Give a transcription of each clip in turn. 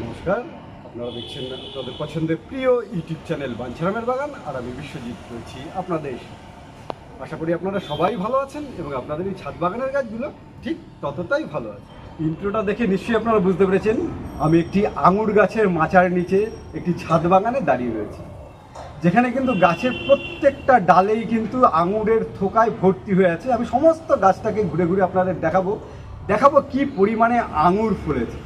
নমস্কার, আপনারা দেখছেন আপনাদের পছন্দের প্রিয় ইউটিউব চ্যানেল বাঞ্ছারামের বাগান আর আমি বিশ্বজিৎ রয়েছি আপনাদের আশা করি আপনারা সবাই ভালো আছেন এবং আপনাদের এই ছাদ বাগানের গাছগুলো ঠিক ততটাই ভালো আছে। ইন্ট্রোটা দেখে নিশ্চয়ই আপনারা বুঝতে পেরেছেন, আমি একটি আঙুর গাছের মাচার নিচে একটি ছাদ বাগানে দাঁড়িয়ে রয়েছি। যেখানে কিন্তু গাছের প্রত্যেকটা ডালেই কিন্তু আঙুরের থোকায় ভর্তি হয়ে আছে। আমি সমস্ত গাছটাকে ঘুরে ঘুরে আপনাদের দেখাবো। দেখাবো কি পরিমাণে আঙুর ফুলেছে।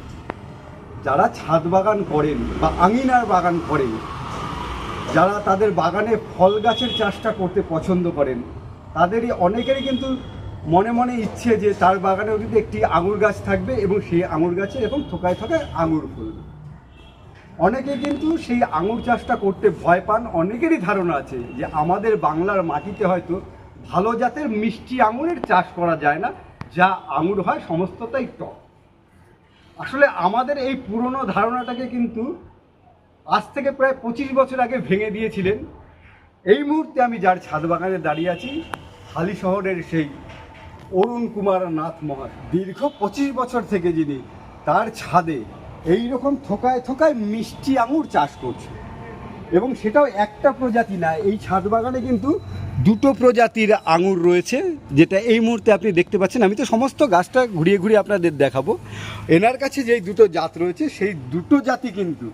যারা ছাদ বাগান করেন বা আঙিনার বাগান করেন, যারা তাদের বাগানে ফল গাছের চাষটা করতে পছন্দ করেন, তাদেরই অনেকেরই কিন্তু মনে মনে ইচ্ছে যে তার বাগানেও কিন্তু একটি আঙুর গাছ থাকবে এবং সেই আঙুর গাছে এরকম থোকায় থোকায় আঙুর ফলবে অনেকে কিন্তু সেই আঙুর চাষটা করতে ভয় পান, অনেকেরই ধারণা আছে যে আমাদের বাংলার মাটিতে হয়তো ভালো জাতের মিষ্টি আঙুরের চাষ করা যায় না, যা আঙুর হয় সমস্তটাই টক। আসলে আমাদের এই পুরনো ধারণাটাকে কিন্তু আজ থেকে প্রায় পঁচিশ বছর আগে ভেঙে দিয়েছিলেন। এই মুহূর্তে আমি যার ছাদ বাগানে দাঁড়িয়ে আছি, হালি শহরের সেই অরুণ কুমার নাথ মহাত দীর্ঘ পঁচিশ বছর থেকে যিনি তার ছাদে এই রকম থোকায় থোকায় মিষ্টি আঙুর চাষ করছে। এবং সেটাও একটা প্রজাতি না, এই ছাদ বাগানে কিন্তু দুটো প্রজাতির আঙুর রয়েছে, যেটা এই মুহূর্তে আপনি দেখতে পাচ্ছেন। আমি তো সমস্ত গাছটা ঘুরিয়ে ঘুরিয়ে আপনাদের দেখাবো। এনার কাছে যেই দুটো জাত রয়েছে, সেই দুটো জাতি কিন্তু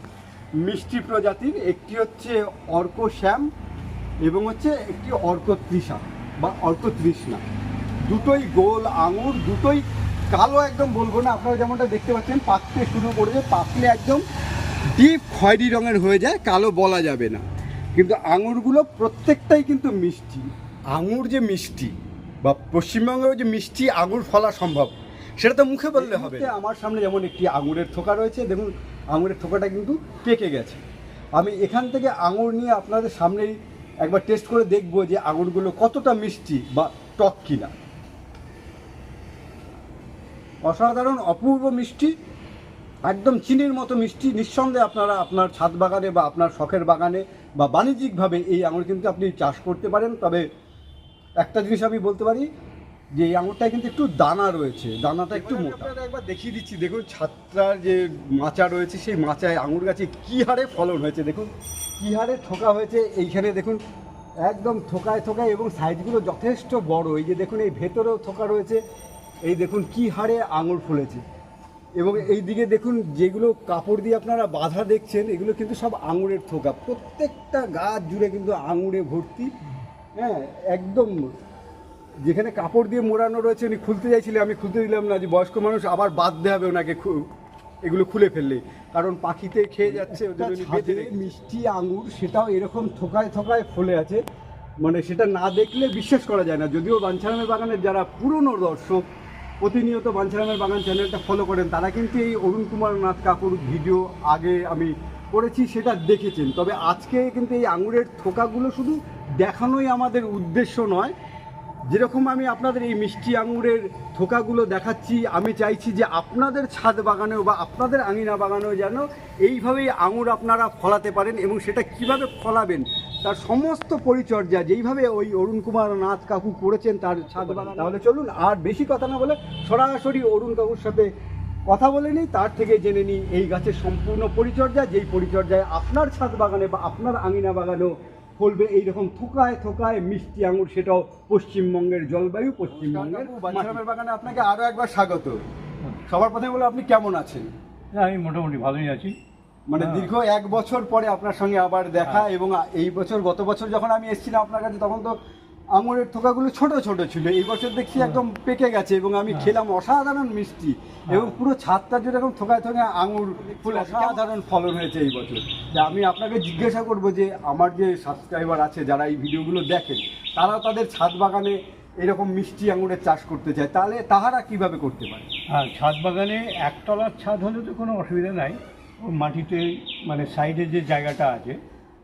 মিষ্টি প্রজাতির। একটি হচ্ছে অর্ক শ্যাম এবং হচ্ছে একটি অর্ক তৃষা বা অর্ক তৃষ্ণা দুটোই গোল আঙুর, দুটোই কালো একদম বলব না, আপনারা যেমনটা দেখতে পাচ্ছেন পাকতে শুরু করেছে পাকলে একদম ডিপ খয়েরি রঙের হয়ে যায়, কালো বলা যাবে না। কিন্তু আঙুরগুলো প্রত্যেকটাই কিন্তু মিষ্টি। আঙুর যে মিষ্টি বা পশ্চিমবঙ্গেও যে মিষ্টি আঙুর ফলা সম্ভব, সেটা তো মুখে বললে হবে। আমার সামনে যেমন একটি আঙুরের থোকা রয়েছে, দেখুন আঙুরের থোকাটা কিন্তু পেকে গেছে। আমি এখান থেকে আঙুর নিয়ে আপনাদের সামনেই একবার টেস্ট করে দেখব যে আঙুরগুলো কতটা মিষ্টি বা টক কিনা। অসাধারণ অপূর্ব মিষ্টি একদম চিনির মতো মিষ্টি। নিঃসন্দেহে আপনারা আপনার ছাদ বাগানে বা আপনার শখের বাগানে বা বাণিজ্যিকভাবে এই আঙুর কিন্তু আপনি চাষ করতে পারেন। তবে একটা জিনিস আমি বলতে পারি যে এই আঙুরটায় কিন্তু একটু দানা রয়েছে। দানাটা একটু মোটা। একবার দেখিয়ে দিচ্ছি। দেখুন ছাত্রার যে মাচা রয়েছে সেই মাচায় আঙুর গাছে কী হারে ফলন হয়েছে দেখুন। কী হারে ঠোকা হয়েছে এইখানে দেখুন। একদম থোকায় থোকায় এবং সাইজগুলো যথেষ্ট বড়। এই যে দেখুন এই ভেতরেও থোকা রয়েছে। এই দেখুন কী হারে আঙুর ফুলেছে। এবং এই দিকে দেখুন যেগুলো কাপড় দিয়ে আপনারা বাঁধা দেখছেন এগুলো কিন্তু সব আঙুরের থোকা। প্রত্যেকটা গাছ জুড়ে কিন্তু আঙুরে ভর্তি। হ্যাঁ একদম যেখানে কাপড় দিয়ে মোড়ানো রয়েছে উনি খুলতে চাইছিলেন আমি খুলতে দিলাম না যে বয়স্ক মানুষ আবার বাঁধতে হবে ওনাকে এগুলো খুলে ফেললে। কারণ পাখিতে খেয়ে যাচ্ছে মিষ্টি আঙুর সেটাও এরকম থোকায় থোকায় ফলে আছে। মানে সেটা না দেখলে বিশ্বাস করা যায় না। যদিও বাঞ্ছারামের বাগানের যারা পুরনো দর্শক প্রতিনিয়ত বাঞ্ছারামের বাগান চ্যানেলটা ফলো করেন। তারা কিন্তু এই অরুণ কুমার নাথ কাকুর ভিডিও আগে আমি করেছি, সেটা দেখেছেন। তবে আজকে কিন্তু এই আঙুরের থোকাগুলো শুধু দেখানোই আমাদের উদ্দেশ্য নয় যেরকম আমি আপনাদের এই মিষ্টি আঙুরের থোকাগুলো দেখাচ্ছি, আমি চাইছি যে আপনাদের ছাদ বাগানেও বা আপনাদের আঙিনা বাগানেও যেন এইভাবেই আঙুর আপনারা ফলাতে পারেন এবং সেটা কীভাবে ফলাবেন, তার সমস্ত পরিচর্যা যেইভাবে ওই অরুণ কুমার নাথ কাকু করেছেন তার ছাদ বাগান। তাহলে চলুন, আর বেশি কথা না বলে সরাসরি অরুণ কাকুর সাথে কথা বলে নিই, তার থেকে জেনে নিই এই গাছের সম্পূর্ণ পরিচর্যা, যেই পরিচর্যায় আপনার ছাদ বাগানে বা আপনার আঙিনা বাগানেও ফলবে এইরকম থোকায় থোকায় মিষ্টি আঙুর সেটাও পশ্চিমবঙ্গের জলবায়ু পশ্চিমবঙ্গের বাঞ্ছারামের বাগানে আপনাকে আরও একবার স্বাগত। সবার প্রথমে বলে আপনি কেমন আছেন? হ্যাঁ আমি মোটামুটি ভালোই আছি। মানে হ্যাঁ। দীর্ঘ এক বছর পরে আপনার সঙ্গে আবার দেখা এবং এই বছর গত বছর যখন আমি এসেছিলাম আপনার কাছে তখন তো আঙুরের থোকাগুলো ছোট ছোট ছিল। এই বছর দেখছি একদম পেকে গেছে এবং আমি খেলাম অসাধারণ মিষ্টি এবং পুরো ছাদটা জুড়ে এরকম থোকায় থোকায় আঙুর ফুল অসাধারণ ফলন হয়েছে এই বছর। আমি আপনাকে জিজ্ঞাসা করব যে আমার যে সাবস্ক্রাইবার আছে যারা এই ভিডিওগুলো দেখেন তারা তাদের ছাদ বাগানে এরকম মিষ্টি আঙুরের চাষ করতে চায়। তাহলে তাহারা কীভাবে করতে পারে? হ্যাঁ ছাদ বাগানে একতলার ছাদ হলে তো কোনো অসুবিধা নাই। ও মাটিতে মানে সাইডে যে জায়গাটা আছে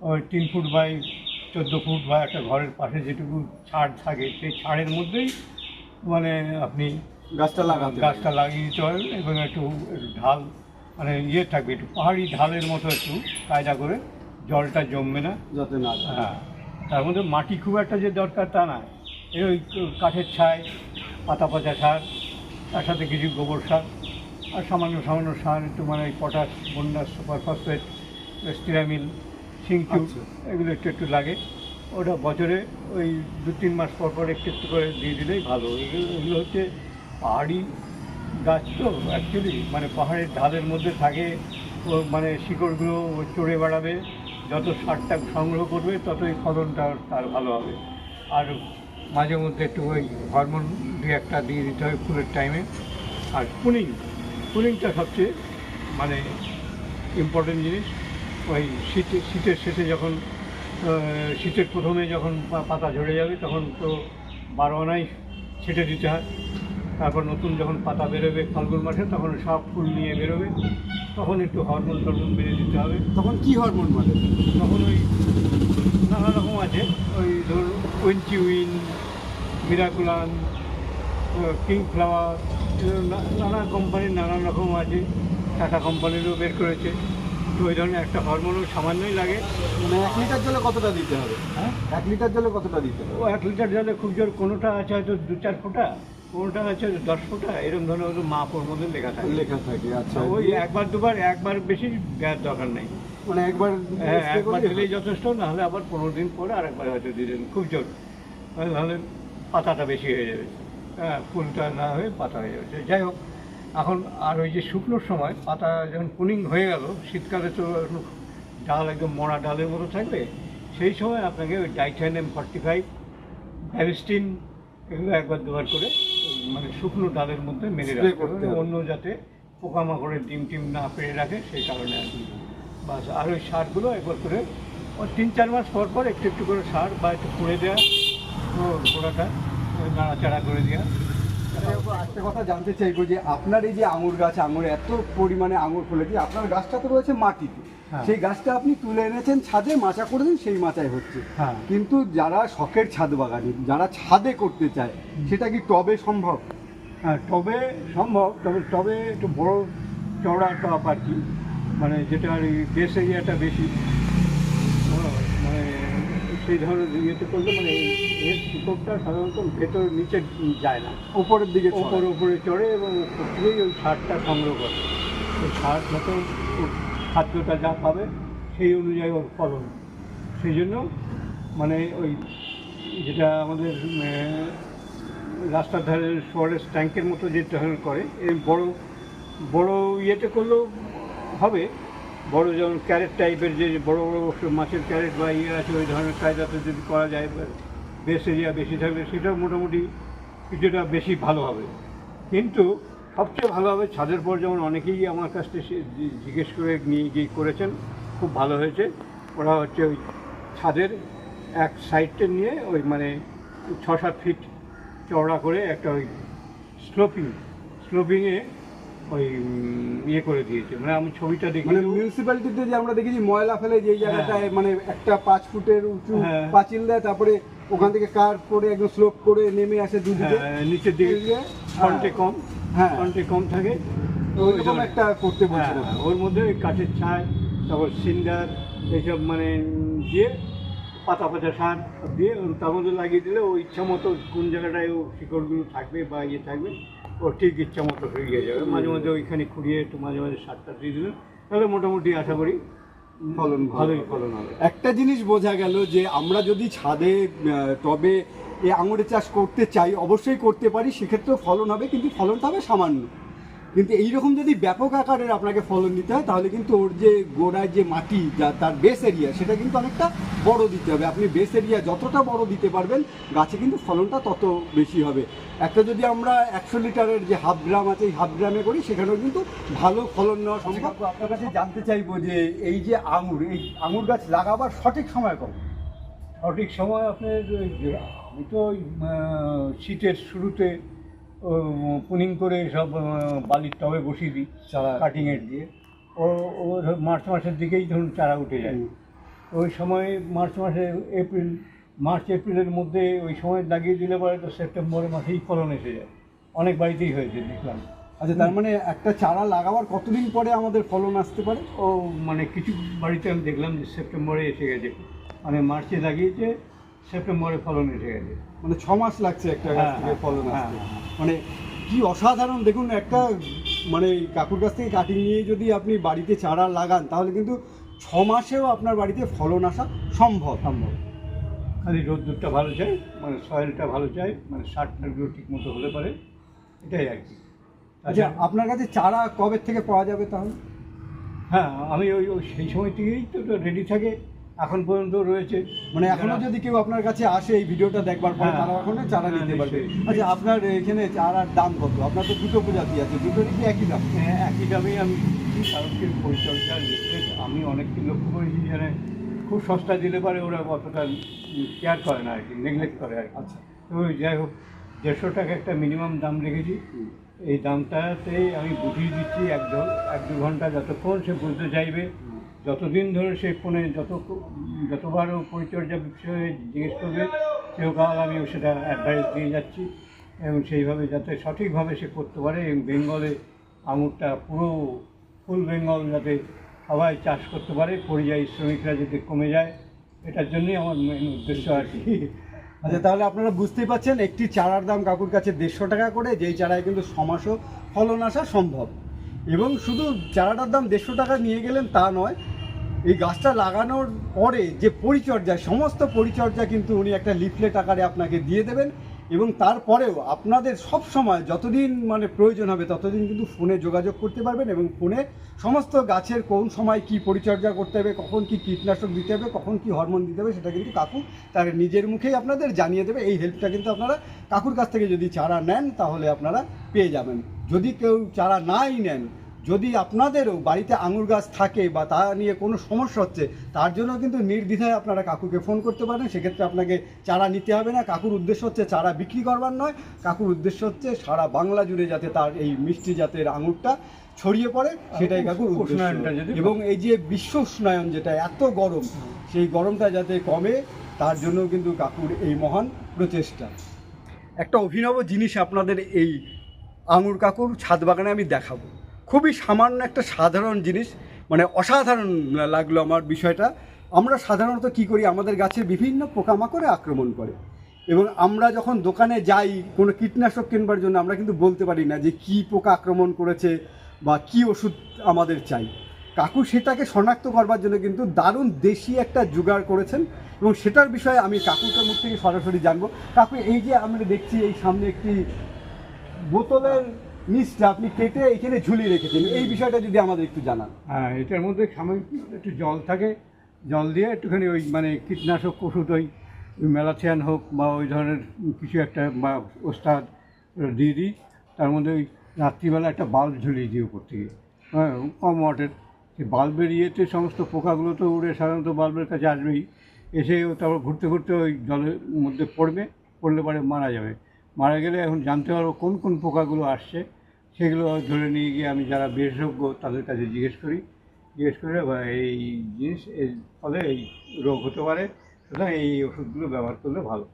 ওই তিন ফুট বাই চোদ্দ ফুট বা একটা ঘরের পাশে যেটুকু ছাড় থাকে সেই ছাড়ের মধ্যেই মানে আপনি গাছটা লাগান গাছটা লাগিয়ে দিতে পারবেন এবং একটু ঢাল মানে ইয়ে থাকবে একটু পাহাড়ি ঢালের মতো একটু কায়দা করে জলটা জমবে না। যাতে না হ্যাঁ তার মধ্যে মাটি খুব একটা যে দরকার তা না। এই ওই কাঠের ছাই পাতা পচা সার তার সাথে কিছু গোবর সার আর সামান্য সামান্য সার একটু মানে ওই পটাশ বন্যা সুপার ফসফেট স্টিরামিল সিংচু আচ্ছা। এগুলো একটু একটু লাগে। ওটা বছরে ওই দু তিন মাস পর পর একটু একটু করে দিয়ে দিলেই ভালো। এগুলো হচ্ছে পাহাড়ি গাছ তো অ্যাকচুয়ালি মানে পাহাড়ের ঢালের মধ্যে থাকে। ও মানে শিকড়গুলো চড়ে বেড়াবে। যত সারটা সংগ্রহ করবে ততই ফলনটা তার ভালো হবে। আর মাঝে মধ্যে একটু ওই হরমোন দিয়ে একটা দিয়ে দিতে হবে ফুলের টাইমে আর পুনিং পুনিংটা সবচেয়ে মানে ইম্পর্টেন্ট জিনিস। ওই শীতে শীতের শেষে যখন শীতের প্রথমে যখন পাতা ঝরে যাবে তখন তো বারো আনাই ছেটে দিতে হয়। তারপর নতুন যখন পাতা বেরোবে ফাল্গুন মাসে তখন সব ফুল নিয়ে বেরোবে। তখন একটু হরমোন টরমোন বেড়ে দিতে হবে। তখন কি হরমোন মানে তখন ওই নানা রকম আছে। ওই ধরুন উইন মিরাকুলান কিং ফ্লাওয়ার নানা কোম্পানির নানান রকম আছে। টাটা কোম্পানিরও বের করেছে। ধরনের একটা হরমোনও সামান্যই লাগে। মানে এক লিটার জলে কতটা দিতে হবে? হ্যাঁ? এক লিটার জলে কতটা দিতে হবে? ও এক লিটার জলে খুব জোর কোনোটা আছে হয়তো দু চার ফোঁটা কোনোটা আছে দশ ফোঁটা এরকম ধরনের হয়তো মাপ ওর মধ্যে লেখা থাকে। লেখা থাকে আচ্ছা। ওই একবার দুবার একবার বেশি দেওয়ার দরকার নেই। মানে একবার হ্যাঁ একবার দিলেই যথেষ্ট নাহলে আবার পনেরো দিন পরে আরেকবার হয়তো দিলেন। খুব জোর। তাহলে পাতাটা বেশি হয়ে যাবে। হ্যাঁ ফুলটা না হয়ে পাতা হয়ে যাবে। যাই হোক এখন আর ওই যে শুকনোর সময় পাতা যখন পুনিং হয়ে গেল শীতকালে তো ডাল একদম মরা ডালের মতো থাকবে সেই সময় আপনাকে ওই ডাইটাইন ডাইথাইনেম ফর্টি ফাইভ ব্যারিস্টিন এগুলো একবার দুবার করে মানে শুকনো ডালের মধ্যে মেরে রাখতে। অন্য যাতে পোকামাকড়ের ডিম টিম না পেড়ে রাখে সেই কারণে আর কি। বাস আর ওই সারগুলো একবার করে ওই তিন চার মাস পর পর একটু একটু করে সার বা একটু খুঁড়ে দেওয়া গোড়াটা ওই নাড়াচাড়া করে দেওয়া একটা কথা জানতে চাইব যে আপনার এই যে আঙুর গাছ আঙুর এত পরিমাণে আঙুর ফলেছে আপনার গাছটা তো রয়েছে মাটিতে। হ্যাঁ। সেই গাছটা আপনি তুলে এনেছেন ছাদে মাচা করেছেন সেই মাচায় হচ্ছে। হ্যাঁ। কিন্তু যারা শখের ছাদ বাগানি যারা ছাদে করতে চায় সেটা কি টবে সম্ভব? হ্যাঁ টবে সম্ভব তবে টবে একটু বড় চওড়া টপ আর কি। মানে যেটা আর বেস এরিয়াটা বেশি। সেই ধরনের ইয়েতে করলে মানে এর শিকড়টা সাধারণত ভেতর নিচে যায় না। উপরের দিকে ওপর। উপরে চড়ে এবং উপর থেকেই ওই সারটা সংগ্রহ করে। ওই সার যত ওর খাদ্যটা যা পাবে সেই অনুযায়ী ওর ফলন। সেই জন্য মানে ওই যেটা আমাদের রাস্তার ধারে ফরেস্ট ট্যাঙ্কের মতো যে ধরনের করে এই বড় বড় ইয়েতে করলেও হবে। বড় যেমন ক্যারেট টাইপের যে বড় বড় মাছের ক্যারেট বা ইয়ে আছে, ওই ধরনের কায়দাতে যদি করা যায়, বেশ এরিয়া বেশি থাকলে সেটাও মোটামুটি কিছুটা বেশি ভালো হবে। কিন্তু সবচেয়ে ভালো হবে ছাদের পর যেমন অনেকেই আমার কাছ থেকে জিজ্ঞেস করে নিয়ে গিয়ে করেছেন, খুব ভালো হয়েছে। ওরা হচ্ছে ওই ছাদের এক সাইডটা নিয়ে ওই মানে ছ সাত ফিট চওড়া করে একটা ওই স্লোপিং, স্লোপিংয়ে ওই ইয়ে করে দিয়েছে। মানে আমি ছবিটা দেখি মানে মিউনিসিপ্যালিটিতে যে আমরা দেখেছি ময়লা ফেলে যে জায়গাটায় মানে একটা পাঁচ ফুটের উঁচু হ্যাঁ। পাঁচিল দেয় তারপরে ওখান থেকে কার করে একদম স্লোপ করে নেমে আসে দুদিকে। হ্যাঁ, নিচের দিকে ফ্রন্টে কম হ্যাঁ। ফ্রন্টে কম থাকে। তো ওইরকম একটা করতে বলছে হ্যাঁ, ওর মধ্যে ওই কাঠের ছাই তারপর সিন্ডার এইসব মানে দিয়ে পাতা পাতা সার দিয়ে তার মধ্যে লাগিয়ে দিলে ও ইচ্ছা মতো কোন জায়গাটায় ও শিকড়গুলো থাকবে বা ইয়ে থাকবে ও ঠিক ইচ্ছা মতো হয়ে যাবে। মাঝে মাঝে ওইখানে খুঁড়িয়ে একটু মাঝে মাঝে সারটা দিয়ে দিলেন তাহলে মোটামুটি আশা করি ফলন ভালোই ফলন হবে। একটা জিনিস বোঝা গেল যে আমরা যদি ছাদে তবে টবে এই আঙুরের চাষ করতে চাই অবশ্যই করতে পারি সেক্ষেত্রেও ফলন হবে কিন্তু ফলনটা হবে সামান্য। কিন্তু এইরকম যদি ব্যাপক আকারের আপনাকে ফলন দিতে হয় তাহলে কিন্তু ওর যে গোড়ায় যে মাটি যা তার বেস এরিয়া সেটা কিন্তু অনেকটা বড় দিতে হবে। আপনি বেস এরিয়া যতটা বড় দিতে পারবেন গাছে কিন্তু ফলনটা তত বেশি হবে। একটা যদি আমরা একশো লিটারের যে হাফ গ্রাম আছে এই হাফ গ্রামে করি সেখানেও কিন্তু ভালো ফলন নেওয়া সম্ভব। আপনার কাছে জানতে চাইব যে এই যে আঙুর এই আঙুর গাছ লাগাবার সঠিক সময় কখন? সঠিক সময় আপনার আমি তো ওই শীতের শুরুতে পুনিং করে সব বালির টবে বসিয়ে দিই চারা কাটিংয়ের দিয়ে ও ও মার্চ মাসের দিকেই ধরুন চারা উঠে যায়। ওই সময় মার্চ মাসে এপ্রিল মার্চ এপ্রিলের মধ্যে ওই সময় লাগিয়ে দিলে পরে তো সেপ্টেম্বরের মাসেই ফলন এসে যায়। অনেক বাড়িতেই হয়েছে দেখলাম। আচ্ছা তার মানে একটা চারা লাগাবার কতদিন পরে আমাদের ফলন আসতে পারে? ও মানে কিছু বাড়িতে আমি দেখলাম যে সেপ্টেম্বরে এসে গেছে। মানে মার্চে লাগিয়েছে সেপ্টেম্বরে ফলন এসে গেছে। মানে ছ মাস লাগছে একটা গাছ হ্যাঁ, থেকে হ্যাঁ, ফলন হ্যাঁ, আসতে হ্যাঁ। মানে কি অসাধারণ দেখুন একটা মানে কাকুর কাছ থেকে কাটিং নিয়ে যদি আপনি বাড়িতে চারা লাগান তাহলে কিন্তু ছ মাসেও আপনার বাড়িতে ফলন আসা সম্ভব। সম্ভব। খালি রোদ্দুরটা ভালো চাই মানে সয়েলটা ভালো চাই মানে সার টারগুলো ঠিক মতো হলে পারে। এটাই আর কি। আচ্ছা আপনার কাছে চারা কবে থেকে পাওয়া যাবে তাহলে? হ্যাঁ আমি ওই ওই সেই সময় থেকেই তো রেডি থাকে। এখন পর্যন্ত রয়েছে। মানে এখনও যদি কেউ আপনার কাছে আসে এই ভিডিওটা দেখবার পরে হ্যাঁ। তারা এখনও চারা হ্যাঁ, নিতে পারবে। আচ্ছা আপনার এখানে চারার দাম কত? আপনার তো দুটো প্রজাতি আছে দুটোরই কি একই দাম। হ্যাঁ, একই দামেই আমি কারণ পরিচর্যা আমি অনেককে লক্ষ্য করেছি যেখানে খুব সস্তা দিলে পারে ওরা অতটা কেয়ার করে না আর কি নেগলেক্ট করে আর আচ্ছা। তো যাই হোক দেড়শো টাকা একটা মিনিমাম দাম রেখেছি। এই দামটাতে আমি বুঝিয়ে দিচ্ছি এক এক দু ঘণ্টা যতক্ষণ সে বুঝতে চাইবে। যতদিন ধরে সে ফোনে যত যতবার পরিচর্যা বিষয়ে জিজ্ঞেস করবে, সেও আমি সেটা অ্যাডভাইস দিয়ে যাচ্ছি। এবং সেইভাবে যাতে সঠিকভাবে সে করতে পারে এবং বেঙ্গলে আঙুরটা পুরো ফুল বেঙ্গল যাতে সবাই চাষ করতে পারে, পরিযায়ী শ্রমিকরা যদি কমে যায়, এটার জন্যই আমার মেন উদ্দেশ্য আর কি। আচ্ছা তাহলে আপনারা বুঝতেই পাচ্ছেন একটি চারার দাম কাকুর কাছে দেড়শো টাকা করে, যেই চারায় কিন্তু সমাসও ফলন আসা সম্ভব। এবং শুধু চারাটার দাম দেড়শো টাকা নিয়ে গেলেন তা নয় এই গাছটা লাগানোর পরে যে পরিচর্যা, সমস্ত পরিচর্যা কিন্তু উনি একটা লিফলেট আকারে আপনাকে দিয়ে দেবেন এবং তারপরেও আপনাদের সব সময় যতদিন মানে প্রয়োজন হবে ততদিন কিন্তু ফোনে যোগাযোগ করতে পারবেন এবং ফোনে সমস্ত গাছের কোন সময় কি পরিচর্যা করতে হবে, কখন কি কীটনাশক দিতে হবে, কখন কি হরমোন দিতে হবে সেটা কিন্তু কাকু তার নিজের মুখেই আপনাদের জানিয়ে দেবে। এই হেল্পটা কিন্তু আপনারা কাকুর কাছ থেকে যদি চারা নেন তাহলে আপনারা পেয়ে যাবেন। যদি কেউ চারা নাই নেন যদি আপনাদেরও বাড়িতে আঙুর গাছ থাকে বা তা নিয়ে কোনো সমস্যা হচ্ছে তার জন্য কিন্তু নির্দ্বিধায় আপনারা কাকুকে ফোন করতে পারেন। সেক্ষেত্রে আপনাকে চারা নিতে হবে না। কাকুর উদ্দেশ্য হচ্ছে চারা বিক্রি করবার নয়। কাকুর উদ্দেশ্য হচ্ছে সারা বাংলা জুড়ে যাতে তার এই মিষ্টি জাতের আঙুরটা ছড়িয়ে পড়ে সেটাই কাকুর উষ্ণায়নটা এবং এই যে বিশ্ব উষ্ণায়ন যেটা এত গরম সেই গরমটা যাতে কমে তার জন্য কিন্তু কাকুর এই মহান প্রচেষ্টা। একটা অভিনব জিনিস আপনাদের এই আঙুর কাকুর ছাদ বাগানে আমি দেখাবো। খুবই সামান্য একটা সাধারণ জিনিস মানে অসাধারণ লাগল আমার বিষয়টা। আমরা সাধারণত কি করি, আমাদের গাছে বিভিন্ন পোকামাকড়ে আক্রমণ করে। এবং আমরা যখন দোকানে যাই, কোনো কীটনাশক কিনবার জন্য, আমরা কিন্তু বলতে পারি না যে কী পোকা আক্রমণ করেছে বা কী ওষুধ আমাদের চাই। কাকু সেটাকে শনাক্ত করবার জন্য কিন্তু দারুণ দেশি একটা জোগাড় করেছেন এবং সেটার বিষয়ে আমি কাকুকে মুখ থেকে সরাসরি জানব। কাকু, এই যে আমরা দেখছি এই সামনে একটি বোতলের নিচটা আপনি কেটে এখানে ঝুলিয়ে রেখেছেন। এই বিষয়টা যদি আমাদের একটু জানান। হ্যাঁ এটার মধ্যে সাময়িক একটু জল থাকে। জল দিয়ে একটুখানি ওই মানে কীটনাশক ওষুধ, ওই মেলাথিয়ান হোক বা ওই ধরনের কিছু একটা বা ওস্তাদ দিয়ে দিই। তার মধ্যে ওই রাত্রিবেলা একটা বাল্ব ঝুলিয়ে দিই উপর থেকে। হ্যাঁ কম ওয়াটের। সেই বাল্বের ইয়েতে সমস্ত পোকাগুলো তো উড়ে সাধারণত বাল্বের কাছে আসবেই। এসে তারপর ঘুরতে ঘুরতে ওই জলের মধ্যে পড়বে। পড়লে পরে মারা যাবে। মারা গেলে এখন জানতে পারব কোন কোন পোকাগুলো আসছে। সেগুলো ধরে নিয়ে গিয়ে আমি যারা বিশেষজ্ঞ তাদের কাছে জিজ্ঞেস করি। জিজ্ঞেস করে এই জিনিস, এর ফলে এই রোগ হতে পারে, সুতরাং এই ওষুধগুলো ব্যবহার করলে ভালো।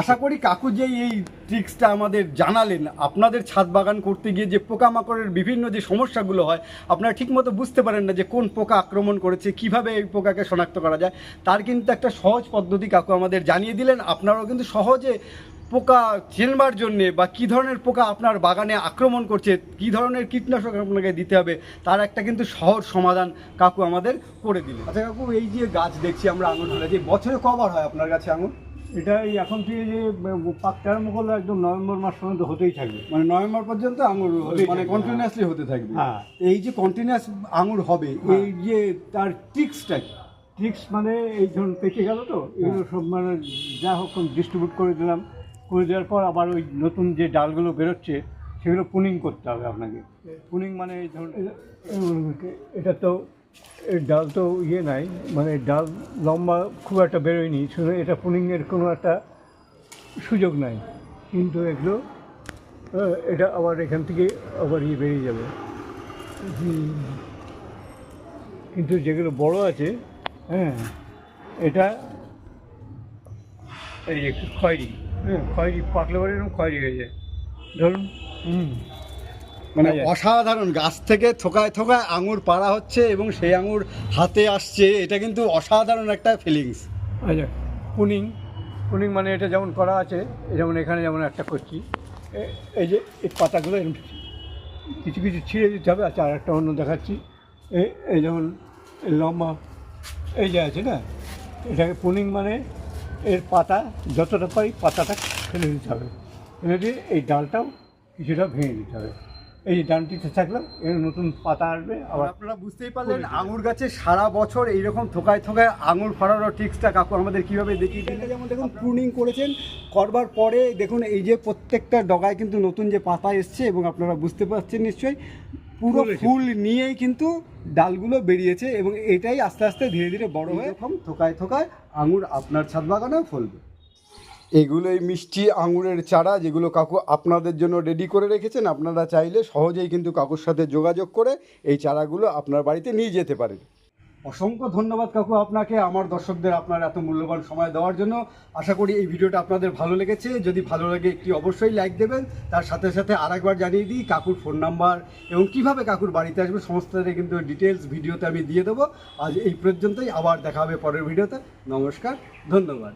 আশা করি কাকু যে এই ট্রিক্সটা আমাদের জানালেন, আপনাদের ছাদ বাগান করতে গিয়ে যে পোকামাকড়ের বিভিন্ন যে সমস্যাগুলো হয়, আপনারা ঠিকমতো বুঝতে পারেন না যে কোন পোকা আক্রমণ করেছে, কীভাবে এই পোকাকে শনাক্ত করা যায়। তার কিন্তু একটা সহজ পদ্ধতি কাকু আমাদের জানিয়ে দিলেন। আপনারাও কিন্তু সহজে পোকা চেনবার জন্যে বা কী ধরনের পোকা আপনার বাগানে আক্রমণ করছে কী ধরনের কীটনাশক আপনাকে দিতে হবে তার একটা কিন্তু সহজ সমাধান কাকু আমাদের করে দিলেন। আচ্ছা কাকু এই যে গাছ দেখছি আমরা আঙুর ধরে যে বছরে কবার হয় আপনার কাছে আঙুর এটা এই এখন থেকে যে পাকতে আরম্ভ করলে একদম নভেম্বর মাস পর্যন্ত হতেই থাকবে। মানে নভেম্বর পর্যন্ত আঙুর মানে থাকবে, কন্টিনিউয়াসলি হতে থাকবে। হ্যাঁ। এই যে কন্টিনিউয়াস আঙুর হবে হ্যাঁ। এই যে তার ট্রিক্সটা কি? ট্রিক্স মানে এই ধরুন পেকে গেল তো এগুলো সব মানে যা হোক ডিস্ট্রিবিউট করে দিলাম। করে দেওয়ার পর আবার ওই নতুন যে ডালগুলো বেরোচ্ছে সেগুলো পুনিং করতে হবে আপনাকে। পুনিং মানে এই ধরুন এটা তো ডাল তো ইয়ে নাই মানে ডাল লম্বা খুব একটা বেরোয়নি শুধু এটা পুনিংয়ের কোনো একটা সুযোগ নাই। কিন্তু এগুলো এটা আবার এখান থেকে আবার ইয়ে বেরিয়ে যাবে। কিন্তু যেগুলো বড় আছে হ্যাঁ এটা এই খয়েরি। হ্যাঁ খয়েরি পাকলে পরে এরকম খয়েরি হয়ে যায়। ধরুন। মানে। অসাধারণ গাছ থেকে থোকায় থোকায় আঙুর পাড়া হচ্ছে এবং সেই আঙুর হাতে আসছে এটা কিন্তু অসাধারণ একটা ফিলিংস আচ্ছা পুনিং পুনিং মানে এটা যেমন করা আছে যেমন এখানে যেমন একটা করছি এই যে এই পাতাগুলো এরকম কিছু কিছু ছিঁড়ে দিতে হবে আচ্ছা আর একটা অন্য দেখাচ্ছি। এই যেমন লম্বা এই যে আছে না এটাকে পুনিং মানে এর পাতা যতটা পারি পাতাটা ফেলে দিতে হবে। ফেলে দিয়ে এই ডালটাও কিছুটা ভেঙে দিতে হবে। এই যে ডানটিতে থাকল এর নতুন পাতা আসবে আবার আপনারা বুঝতেই পারলেন আঙুর গাছে সারা বছর এইরকম থোকায় থোকায় আঙুর ফাড়ানোর টিক্সটা কাকু আমাদের কীভাবে দেখিয়ে দিলেন? যেমন দেখুন প্রুনিং করেছেন করবার পরে দেখুন এই যে প্রত্যেকটা ডগায় কিন্তু নতুন যে পাতা এসছে এবং আপনারা বুঝতে পারছেন নিশ্চয়ই পুরো ফুল ফুল নিয়েই কিন্তু ডালগুলো বেরিয়েছে এবং এটাই আস্তে আস্তে ধীরে ধীরে বড় হয়ে এরকম থোকায় থোকায় আঙুর আপনার ছাদ বাগানেও ফলবে। এগুলোই মিষ্টি আঙুরের চারা যেগুলো কাকু আপনাদের জন্য রেডি করে রেখেছেন। আপনারা চাইলে সহজেই কিন্তু কাকুর সাথে যোগাযোগ করে এই চারাগুলো আপনার বাড়িতে নিয়ে যেতে পারেন। অসংখ্য ধন্যবাদ কাকু আপনাকে, আমার দর্শকদের আপনার এত মূল্যবান সময় দেওয়ার জন্য। আশা করি এই ভিডিওটা আপনাদের ভালো লেগেছে। যদি ভালো লাগে একটি অবশ্যই লাইক দেবেন। তার সাথে সাথে আরেকবার জানিয়ে দিই, কাকুর ফোন নাম্বার এবং কীভাবে কাকুর বাড়িতে আসবে সমস্তটা কিন্তু ডিটেলস ভিডিওতে আমি দিয়ে দেবো। আজ এই পর্যন্তই, আবার দেখা হবে পরের ভিডিওতে। নমস্কার, ধন্যবাদ।